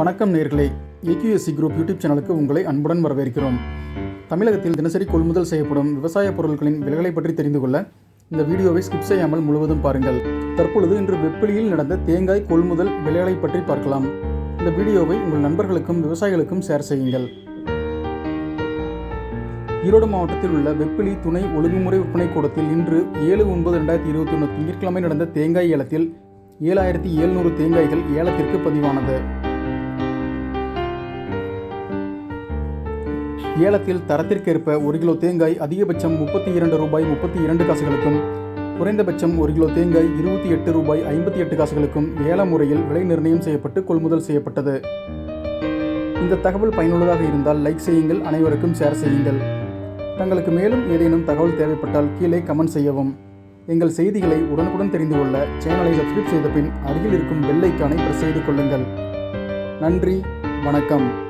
வணக்கம் நேர்களே. AQSC group YouTube சேனலுக்கு உங்களை அன்புடன் வரவேற்கிறோம். தமிழகத்தில் தினசரி கொள்முதல் செய்யப்படும் விவசாய பொருட்களின் விலைகளை பற்றி தெரிந்து கொள்ள இந்த வீடியோவை ஸ்கிப் செய்யாமல் முழுவதும் பாருங்கள். தற்பொழுது இன்று வெப்பிலியில் நடந்த தேங்காய் கொள்முதல் விலைகளை பற்றி பார்க்கலாம். இந்த வீடியோவை உங்கள் நண்பர்களுக்கும் விவசாயிகளுக்கும் ஷேர் செய்யுங்கள். ஈரோடு மாவட்டத்தில் உள்ள வெப்பிலி துணை ஒழுங்குமுறை விற்பனை கூடத்தில் இன்று ஏழு ஒன்பது ரெண்டாயிரத்தி இருபத்தி ஒன்று திங்கட்கிழமை நடந்த தேங்காய் ஏலத்தில் ஏழாயிரத்தி எழுநூறு தேங்காய்கள் ஏலத்திற்கு பதிவானது. ஏலத்தில் தரத்திற்கேற்ப ஒரு கிலோ தேங்காய் அதிகபட்சம் முப்பத்தி இரண்டு ரூபாய் முப்பத்தி இரண்டு காசுகளுக்கும் குறைந்தபட்சம் ஒரு கிலோ தேங்காய் இருபத்தி எட்டு ரூபாய் ஐம்பத்தி எட்டு காசுகளுக்கும் ஏல முறையில் விலை நிர்ணயம் செய்யப்பட்டு கொள்முதல் செய்யப்பட்டது. இந்த தகவல் பயனுள்ளதாக இருந்தால் லைக் செய்யுங்கள் அனைவருக்கும் ஷேர் செய்யுங்கள். தங்களுக்கு மேலும் ஏதேனும் தகவல் தேவைப்பட்டால் கீழே கமெண்ட் செய்யவும். எங்கள் செய்திகளை உடனுக்குடன் தெரிந்து கொள்ள சேனலை சப்ஸ்கிரைப் செய்த பின் அருகில் இருக்கும் பெல் ஐக்கானை பிரஸ் செய்து கொள்ளுங்கள். நன்றி வணக்கம்.